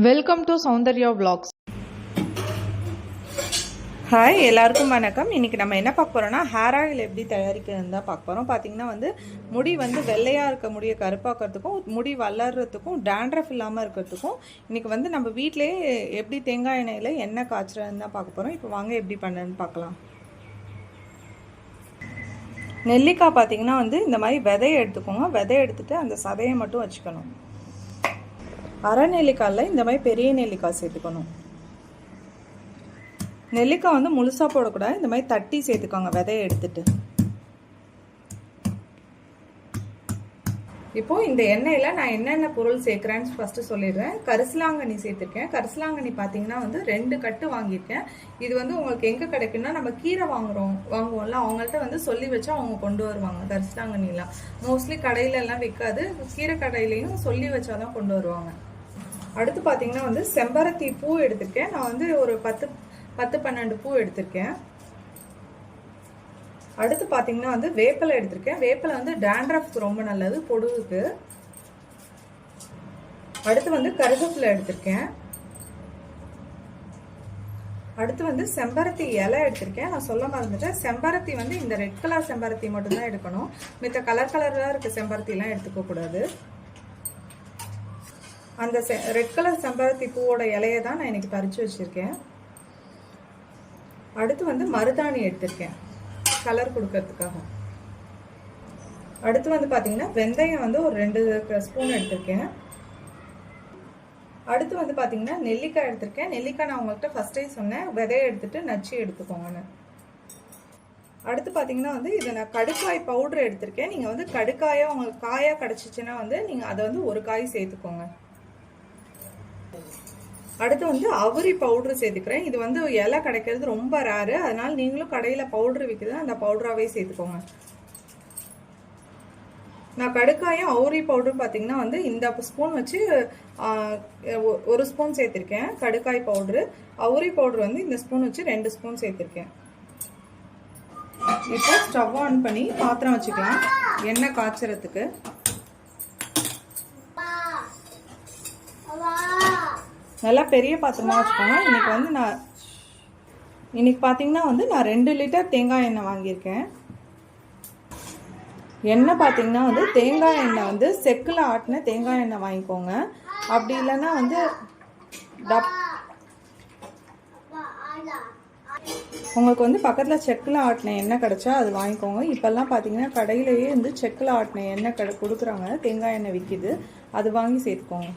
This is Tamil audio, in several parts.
Welcome to Soundarya vlogs. Hi எல்லாருக்கும் வணக்கம். இன்னைக்கு நம்ம என்ன பார்க்க போறோம்னா ஹேர் ஆயில் எப்படி தயாரிக்கிறதுன்னு தான் பார்க்க போகிறோம் பார்த்தீங்கன்னா வந்து முடி வந்து வெள்ளையாக இருக்க முடிய கருப்பாக்கிறதுக்கும் முடி வளர்றதுக்கும் டேண்ட்ரஃப் இல்லாமல் இருக்கிறதுக்கும் இன்னைக்கு வந்து நம்ம வீட்டிலேயே எப்படி தேங்காய் எண்ணெயில் எண்ணெய் காய்ச்சறதுன்னு தான் பார்க்க போகிறோம் இப்போ வாங்க எப்படி பண்ணுன்னு பார்க்கலாம். நெல்லிக்காய் பார்த்தீங்கன்னா வந்து இந்த மாதிரி விதையை எடுத்துக்கோங்க. விதையை எடுத்துட்டு அந்த சதையை மட்டும் வச்சுக்கணும். அரை நெல்லிக்காயில் இந்த மாதிரி பெரிய நெல்லிக்காய் சேர்த்துக்கணும். நெல்லிக்காய் வந்து முழுசாக போடக்கூடாது. இந்த மாதிரி தட்டி சேர்த்துக்கோங்க விதையை எடுத்துட்டு. இப்போ இந்த எண்ணெயில் நான் என்னென்ன பொருள் சேர்க்குறேன்னு ஃபஸ்ட்டு சொல்லிடுறேன். கரிசலாங்கண்ணி சேர்த்துருக்கேன். கரிசலாங்கண்ணி பார்த்தீங்கன்னா வந்து ரெண்டு கட்டு வாங்கியிருக்கேன். இது வந்து உங்களுக்கு எங்கே கிடைக்குன்னா நம்ம கீரை வாங்குறோம் வாங்குவோம்ல அவங்கள்ட்ட வந்து சொல்லி வச்சா அவங்க கொண்டு வருவாங்க கரிசலாங்கண்ணிலாம். மோஸ்ட்லி கடையிலெல்லாம் விற்காது கீரை கடையிலையும் சொல்லி வச்சா தான் கொண்டு வருவாங்க. அடுத்து பார்த்தீங்கன்னா வந்து செம்பருத்தி பூ எடுத்திருக்கேன். நான் வந்து ஒரு பத்து பத்து பன்னெண்டு பூ எடுத்திருக்கேன். அடுத்து பார்த்தீங்கன்னா வந்து வேப்பிலை எடுத்திருக்கேன். வேப்பலை வந்து டேண்ட்ரஃப்க்கு ரொம்ப நல்லது பொடுகுக்கு. அடுத்து வந்து கருவேப்பிலை எடுத்திருக்கேன். அடுத்து வந்து செம்பருத்தி இலை எடுத்திருக்கேன். நான் சொல்ல மறந்துட்டேன். செம்பருத்தி வந்து இந்த ரெட் கலர் செம்பருத்தி மட்டும்தான் எடுக்கணும். மித்த கலர் கலராக இருக்க செம்பருத்திலாம் எடுத்துக்கக்கூடாது. அந்த அந்த ரெட் கலர் செம்பருத்தி பூவோட இலையை தான் நான் இன்னைக்கு பறித்து வச்சுருக்கேன். அடுத்து வந்து மருதாணி எடுத்திருக்கேன். கலர் கொடுக்கறதுக்காக. அடுத்து வந்து பார்த்தீங்கன்னா வெந்தயம் வந்து ஒரு ரெண்டு ஸ்பூன் எடுத்திருக்கேன். அடுத்து வந்து பார்த்தீங்கன்னா நெல்லிக்காய் எடுத்திருக்கேன். நெல்லிக்காய் நான் உங்கள்கிட்ட ஃபஸ்ட்டே சொன்னேன். விதையை எடுத்துட்டு நச்சு எடுத்துக்கோங்கன்னு அடுத்து பார்த்தீங்கன்னா வந்து இதை நான் கடுக்காய் பவுடர் எடுத்திருக்கேன். நீங்கள் வந்து கடுக்காயாக உங்களுக்கு காயாக கிடச்சிச்சின்னா வந்து நீங்கள் அதை வந்து ஒரு காய் சேர்த்துக்கோங்க. அடுத்து வந்து அவுரி பவுடர் சேர்த்துக்கிறேன். இது வந்து இலை கிடைக்கிறது ரொம்ப ரேரு அதனால நீங்களும் கடையில் பவுடர் விற்கிறது அந்த பவுடராகவே சேர்த்துக்கோங்க. நான் கடுக்காயும் அவுரி பவுடர் பார்த்தீங்கன்னா வந்து இந்த ஸ்பூன் வச்சு ஒரு ஸ்பூன் சேர்த்துருக்கேன் கடுக்காய் பவுடரு அவுரி பவுடர் வந்து இந்த ஸ்பூன் வச்சு ரெண்டு ஸ்பூன் சேர்த்துருக்கேன். இப்போ ஸ்டவ் ஆன் பண்ணி பாத்திரம் வச்சுக்கலாம். எண்ணெய் காய்ச்சறதுக்கு. நல்லா பெரிய பாத்திரமா வச்சுக்கோங்க. இன்னைக்கு வந்து நான் இன்னைக்கு பார்த்தீங்கன்னா வந்து நான் ரெண்டு லிட்டர் தேங்காய் எண்ணெய் வாங்கியிருக்கேன். எண்ணெய் பார்த்தீங்கன்னா வந்து தேங்காய் எண்ணெய் வந்து செக்கில் ஆட்டின தேங்காய் எண்ணெய் வாங்கிக்கோங்க. அப்படி இல்லைன்னா வந்து டப் உங்களுக்கு வந்து பக்கத்தில் செக்கில் ஆட்டின எண்ணெய் கிடச்சா அது வாங்கிக்கோங்க. இப்போல்லாம் பார்த்தீங்கன்னா கடையிலேயே வந்து செக்கில் ஆட்டின எண்ணெய் கடை கொடுக்குறாங்க தேங்காய் எண்ணெய் விற்கிது அது வாங்கி சேர்த்துக்கோங்க.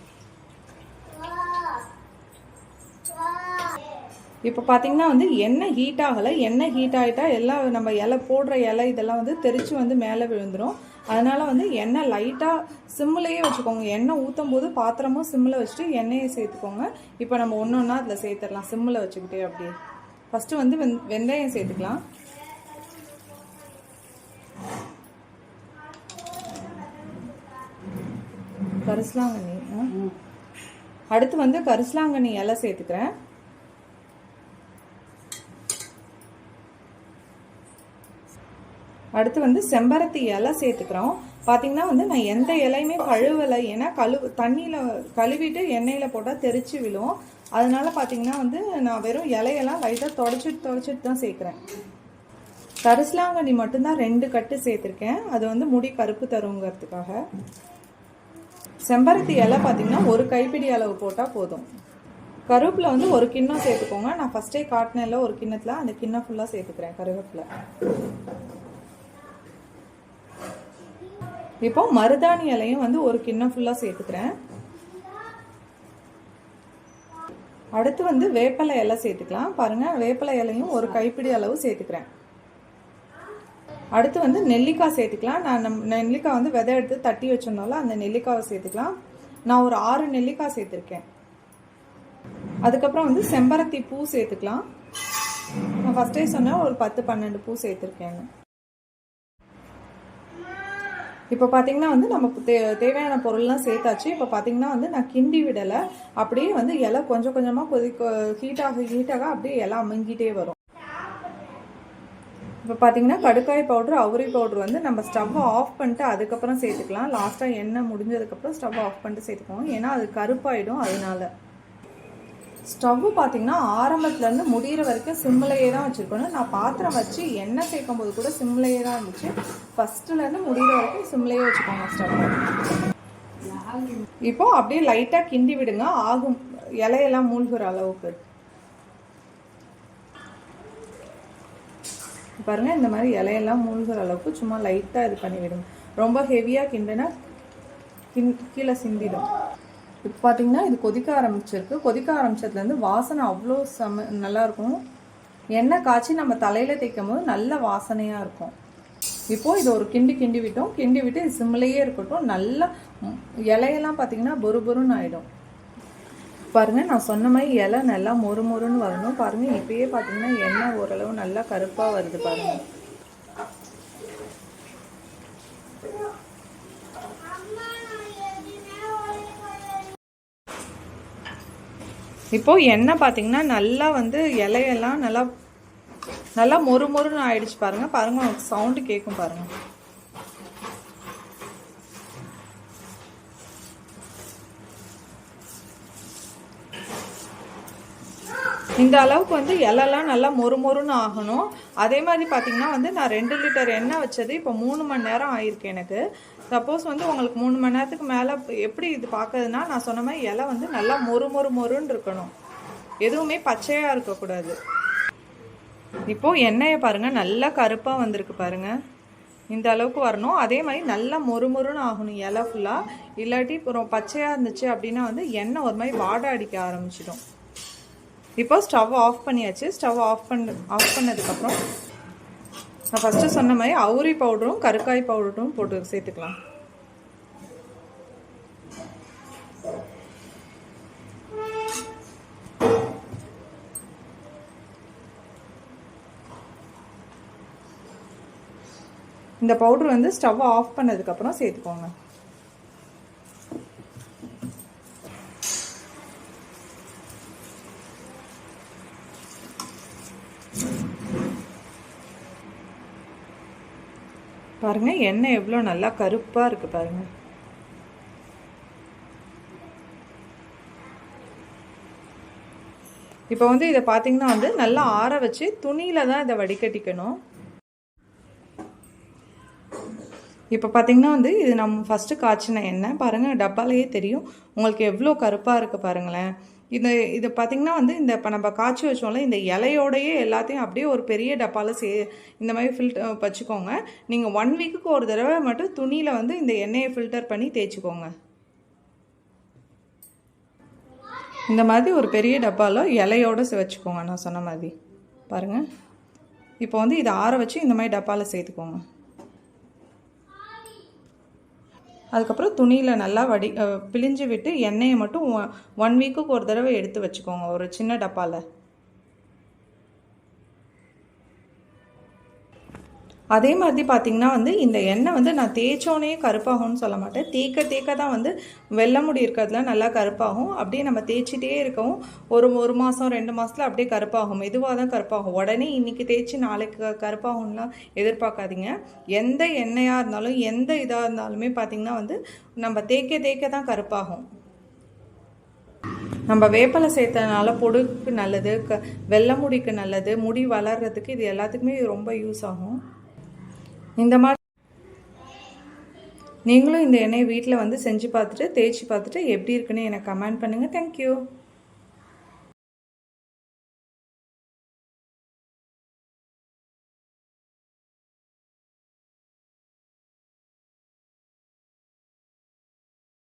இப்போ பார்த்தீங்கன்னா வந்து எண்ணெய் ஹீட் ஆகலை எண்ணெய் ஹீட் ஆகிட்டா எல்லாம் நம்ம இலை போடுற இலை இதெல்லாம் வந்து தெரிச்சு வந்து மேலே விழுந்துடும் அதனால வந்து எண்ணெய் லைட்டாக சிம்மிலேயே வச்சுக்கோங்க. எண்ணெய் ஊற்றும் போது பாத்திரமும் சிம்மில் வச்சுட்டு எண்ணெயை சேர்த்துக்கோங்க. இப்போ நம்ம ஒன்று ஒன்றா அதில் சேர்த்துடலாம் சிம்மில் வச்சுக்கிட்டே அப்படியே. ஃபஸ்ட்டு வந்து வெந் வெந்தயம் சேர்த்துக்கலாம். கரிசலாங்கண்ணி. அடுத்து வந்து கரிசலாங்கண்ணி இலை சேர்த்துக்கிறேன். அடுத்து வந்து செம்பருத்தி இலை சேர்த்துக்கிறோம். பார்த்தீங்கன்னா வந்து நான் எந்த இலையுமே கழுவலை. ஏன்னா கழுவு தண்ணியில் கழுவிட்டு எண்ணெயில் போட்டால் தெரிச்சு விழும். அதனால பார்த்தீங்கன்னா வந்து நான் வெறும் இலையெல்லாம் லைட்டாக தொடச்சிட்டு தொடச்சிட்டு தான் சேர்க்குறேன். கரிசலாங்கண்ணி மட்டும்தான் ரெண்டு கட்டு சேர்த்துருக்கேன். அது வந்து முடி கருப்பு தருங்கிறதுக்காக. செம்பருத்தி இலை பார்த்தீங்கன்னா ஒரு கைப்பிடி அளவு போட்டால் போதும். கருவேப்பில் வந்து ஒரு கிண்ணம் சேர்த்துக்கோங்க. நான் ஃபஸ்ட்டே காட்டினேன்ல ஒரு கிண்ணத்தில். அந்த கிண்ணம் ஃபுல்லாக சேர்த்துக்கிறேன் கருவேப்பில். இப்போ மருதாணி இலையும் வந்து ஒரு கிண்ணம் ஃபுல்லாக சேர்த்துக்கிறேன். அடுத்து வந்து வேப்பிலை இலை சேர்த்துக்கலாம். பாருங்கள் வேப்பிலை இலையும் ஒரு கைப்பிடி அளவு சேர்த்துக்கிறேன். அடுத்து வந்து நெல்லிக்காய் சேர்த்துக்கலாம். நான் நம் நெல்லிக்காய் வந்து விதை எடுத்து தட்டி வச்சிருந்தோம்ல அந்த நெல்லிக்காவை சேர்த்துக்கலாம். நான் ஒரு ஆறு நெல்லிக்காய் சேர்த்துருக்கேன். அதுக்கப்புறம் வந்து செம்பருத்தி பூ சேர்த்துக்கலாம். நான் ஃபஸ்ட்டே சொன்னேன் ஒரு பத்து பன்னெண்டு பூ சேர்த்துருக்கேன்னு. இப்போ பார்த்தீங்கன்னா வந்து நமக்கு தே தேவையான பொருள்லாம் சேர்த்தாச்சு. இப்போ பார்த்தீங்கன்னா வந்து நான் கிண்டி விடலை. அப்படியே வந்து இலை கொஞ்சம் கொஞ்சமாக கொதிக்க ஹீட்டாக ஹீட்டாக அப்படியே இலை அமுங்கிட்டே வரும். இப்போ பார்த்தீங்கன்னா கடுக்காய் பவுட்ரு அவுரி பவுட்ரு வந்து நம்ம ஸ்டவ்வை ஆஃப் பண்ணிட்டு அதுக்கப்புறம் சேர்த்துக்கலாம். லாஸ்ட்டாக எண்ணெய் முடிஞ்சதுக்கப்புறம் ஸ்டவ் ஆஃப் பண்ணிட்டு சேர்த்துக்கோங்க ஏன்னா அது கருப்பாயிடும் அதனால. ஸ்டவ்வு பார்த்தீங்கன்னா ஆரம்பத்துலேருந்து முடிகிற வரைக்கும் சிம்மிலேயே தான் வச்சுருக்கணும். நான் பாத்திரம் வச்சு எண்ணெய் சேர்க்கும் போது கூட சிம்மிலேயே தான் இருந்துச்சு. ஃபஸ்ட்டுலேருந்து முடிகிற வரைக்கும் சிம்மிலேயே வச்சுக்கோங்க ஸ்டவ் இப்போ அப்படியே லைட்டாக கிண்டி விடுங்க. ஆகும். இலையெல்லாம் மூழ்கிற அளவுக்கு. பாருங்க இந்த மாதிரி இலையெல்லாம் மூழ்கிற அளவுக்கு சும்மா லைட்டாக இது பண்ணி விடுங்க. ரொம்ப ஹெவியாக கிண்டுனா கிண் கீழே சிந்திடும். இப்போ பார்த்தீங்கன்னா இது கொதிக்க ஆரம்பிச்சிருக்கு. கொதிக்க ஆரம்பிச்சதுலேருந்து வாசனை அவ்வளோ செம நல்லாயிருக்கும் எண்ணெய் காய்ச்சி நம்ம தலையில் தேய்க்கும் போது நல்ல வாசனையாக இருக்கும். இப்போது இது ஒரு கிண்டி கிண்டி விட்டோம். கிண்டி விட்டு இது இருக்கட்டும். நல்லா இலையெல்லாம் பார்த்தீங்கன்னா பொறுபொருன்னு ஆகிடும் பாருங்கள் நான் சொன்ன மாதிரி இலை நல்லா மொறு மொறுன்னு வரணும். பாருங்கள் இப்பயே பார்த்தீங்கன்னா எண்ணெய் ஓரளவு நல்லா கருப்பாக வருது பாருங்கள் இப்போது எண்ணெய் பார்த்திங்கன்னா நல்லா வந்து இலையெல்லாம் நல்லா நல்லா மொறு மொறுன்னு ஆயிடுச்சு பாருங்க. பாருங்கள் உங்களுக்கு சவுண்டு கேட்கும் பாருங்கள் இந்த அளவுக்கு வந்து இலைலாம் நல்லா மொறு மொறுன்னு ஆகணும். அதே மாதிரி பார்த்தீங்கன்னா வந்து நான் ரெண்டு லிட்டர் எண்ணெய் வச்சது இப்போ மூணு மணி நேரம் ஆயிருக்கு எனக்கு. சப்போஸ் வந்து உங்களுக்கு மூணு மணி நேரத்துக்கு மேலே எப்படி இது பார்க்கறதுனா நான் சொன்ன மாதிரி இலை வந்து நல்லா மொறு மொறு மொறுன்னு இருக்கணும். எதுவுமே பச்சையாக இருக்கக்கூடாது. இப்போது எண்ணெயை பாருங்கள் நல்லா கருப்பாக வந்திருக்கு பாருங்கள் இந்த அளவுக்கு வரணும். அதே மாதிரி நல்லா மொறு மொறுன்னு ஆகணும் இலை ஃபுல்லாக இல்லாட்டி அப்புறம் பச்சையாக இருந்துச்சு அப்படின்னா வந்து எண்ணெய் ஒரு மாதிரி வாடை அடிக்க ஆரம்பிச்சிடும். இப்போ ஸ்டவ் ஆஃப் பண்ணியாச்சு. ஸ்டவ் ஆஃப் பண்ண ஆஃப் பண்ணதுக்கப்புறம் நான் ஃபஸ்ட்டு சொன்ன மாதிரி அவுரி பவுடரும் கருக்காய் பவுடரும் போட்டு சேர்த்துக்கலாம். இந்த பவுடர் வந்து ஸ்டவ் ஆஃப் பண்ணதுக்கப்புறம் சேர்த்துக்கோங்க. பாருங்க எண்ணெய் எவ்வளோ நல்லா கருப்பாக இருக்கு பாருங்க. இப்போ வந்து இதை பார்த்தீங்கன்னா வந்து நல்லா ஆற வச்சு துணியில தான் இதை வடிகட்டிக்கணும். இப்போ பார்த்தீங்கன்னா வந்து இது நம்ம ஃபஸ்ட்டு காய்ச்சின எண்ணெய். பாருங்கள் டப்பாலேயே தெரியும். உங்களுக்கு எவ்வளோ கருப்பாக இருக்குது பாருங்களேன். இந்த இது பார்த்தீங்கன்னா வந்து இந்த இப்போ நம்ம காய்ச்சி வச்சோம்ல இந்த இலையோடையே எல்லாத்தையும் அப்படியே ஒரு பெரிய டப்பாவில் சே இந்த மாதிரி ஃபில்டர் வச்சுக்கோங்க. நீங்கள் ஒன் வீக்குக்கு ஒரு தடவை மட்டும் துணியில் வந்து இந்த எண்ணெயை ஃபில்டர் பண்ணி தேய்ச்சிக்கோங்க. இந்த மாதிரி ஒரு பெரிய டப்பாவில் இலையோடு வச்சுக்கோங்க. நான் சொன்ன மாதிரி. பாருங்கள் இப்போ வந்து இதை ஆற வச்சு இந்த மாதிரி டப்பாவில் சேர்த்துக்கோங்க. அதுக்கப்புறம் துணியில் நல்லா வடி பிழிஞ்சு விட்டு எண்ணெயை மட்டும் ஒன் வீக்குக்கு ஒரு தடவை எடுத்து வச்சுக்கோங்க. ஒரு சின்ன டப்பாவில் அதே மாதிரி பார்த்தீங்கன்னா வந்து இந்த எண்ணெய் வந்து நான் தேய்ச்சோனே கருப்பாகும்னு சொல்ல மாட்டேன். தேய்க்க தேய்க்க தான் வந்து வெள்ளை முடி இருக்கிறதுல நல்லா கருப்பாகும். அப்படியே நம்ம தேய்ச்சிட்டே இருக்கவும் ஒரு ஒரு மாதம் ரெண்டு மாதத்தில் அப்படியே கருப்பாகும். மெதுவாக தான் கருப்பாகும். உடனே இன்னைக்கு தேய்ச்சி நாளைக்கு கருப்பாகும்லாம் எதிர்பார்க்காதீங்க. எந்த எண்ணெயாக இருந்தாலும் எந்த இதாக இருந்தாலுமே பார்த்தீங்கன்னா வந்து நம்ம தேய்க்க தேய்க்க தான் கருப்பாகும். நம்ம வேப்பலை சேர்த்தனால பொடுக்கு நல்லது க வெள்ளை முடிக்கு நல்லது முடி வளர்றதுக்கு இது எல்லாத்துக்குமே ரொம்ப யூஸ் ஆகும். இந்த மாதிரி நீங்களும் இந்த எண்ணெயை வீட்டில் வந்து செஞ்சு பார்த்துட்டு தேய்ச்சி பார்த்துட்டு எப்படி இருக்குன்னு எனக்கு கமெண்ட் பண்ணுங்கள் தேங்க்யூ